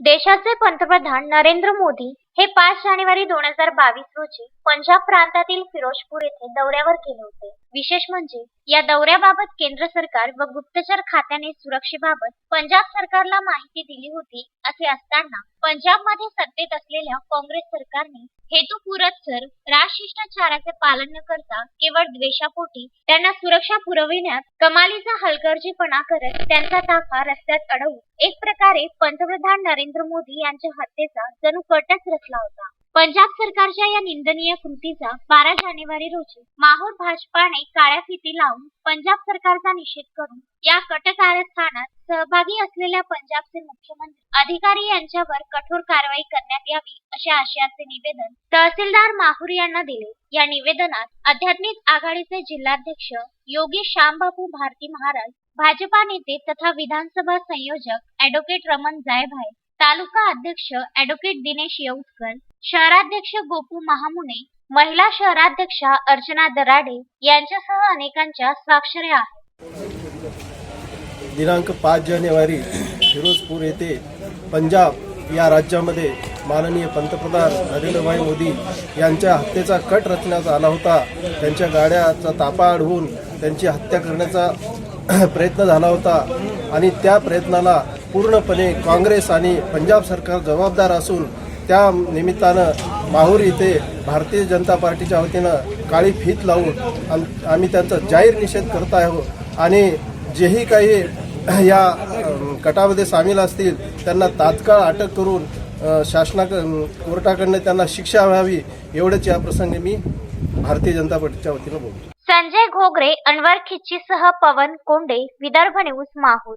देशाचे पंतप्रधान नरेंद्र मोदी हे पाच जानेवारी दोन हजार बावीस रोजी पंजाब प्रांतातील फिरोजपूर येथे दौऱ्यावर गेले होते. विशेष म्हणजे या दौऱ्याबाबत केंद्र सरकार व गुप्तचर खात्याने सुरक्षेबाबत पंजाब सरकारला माहिती दिली होती असे असताना पंजाबमध्ये सत्तेत असलेल्या काँग्रेस सरकारने हेतुपुरस्सर राजशिष्टाचाराचे पालन न करता केवळ द्वेषापोटी त्यांना सुरक्षा पुरविण्यात कमालीचा हलगर्जीपणा करत त्यांचा ताफा रस्त्यात अडवून एक प्रकारे पंतप्रधान नरेंद्र मोदी यांच्या हत्येचा जणू कटच रचला होता. पंजाब सरकारच्या या निंदनीय कृतीचा बारा जानेवारी रोजी माहूर भाजपाने काळ्या फिती लावून पंजाब सरकारचा निषेध करून या कट कारस्थानात सहभागी असलेल्या पंजाबचे मुख्यमंत्री अधिकारी यांच्यावर कठोर कारवाई करण्यात यावी अशा आशयाचे निवेदन तहसीलदार माहूर यांना दिले. या निवेदनात आध्यात्मिक आघाडीचे जिल्हाध्यक्ष योगी श्यामबापू भारती महाराज भाजपा नेते तथा विधानसभा संयोजक ऍडव्होकेट रमण जायभाय तालुका अध्यक्ष ऍडव्होकेट दिनेश येऊटकर शहराध्यक्ष गोपू महामुने महिला शहराध्यक्षा अर्चना दराडे यांच्यासह अनेकांच्या स्वाक्षऱ्या आहेत. दिनांक पाच जानेवारी फिरोजपूर येथे पंजाब या राज्यामध्ये माननीय पंतप्रधान नरेंद्रभाई मोदी यांच्या हत्येचा कट रचण्यात आला होता. त्यांच्या गाड्याचा तापा अडवून त्यांची हत्या करण्याचा प्रयत्न झाला होता आणि त्या प्रयत्नाला पूर्णपणे काँग्रेस आणि पंजाब सरकार जबाबदार असून त्या निमित्तानं माहूर इथे भारतीय जनता पार्टीच्या वतीनं काळी फीत लावून आम आम्ही त्यांचा जाहीर निषेध करत आहोत आणि जेही काही या गटामध्ये कटामध्ये सामील असतील त्यांना तात्काळ अटक करून शासना कोर्टाकडनं त्यांना शिक्षा व्हावी एवढंच या प्रसंगी मी भारतीय जनता पार्टीच्या वतीनं बोलतो. संजय घोगरे अनवर खिच्चीसह पवन कोंडे विदर्भ न्यूज माहूर.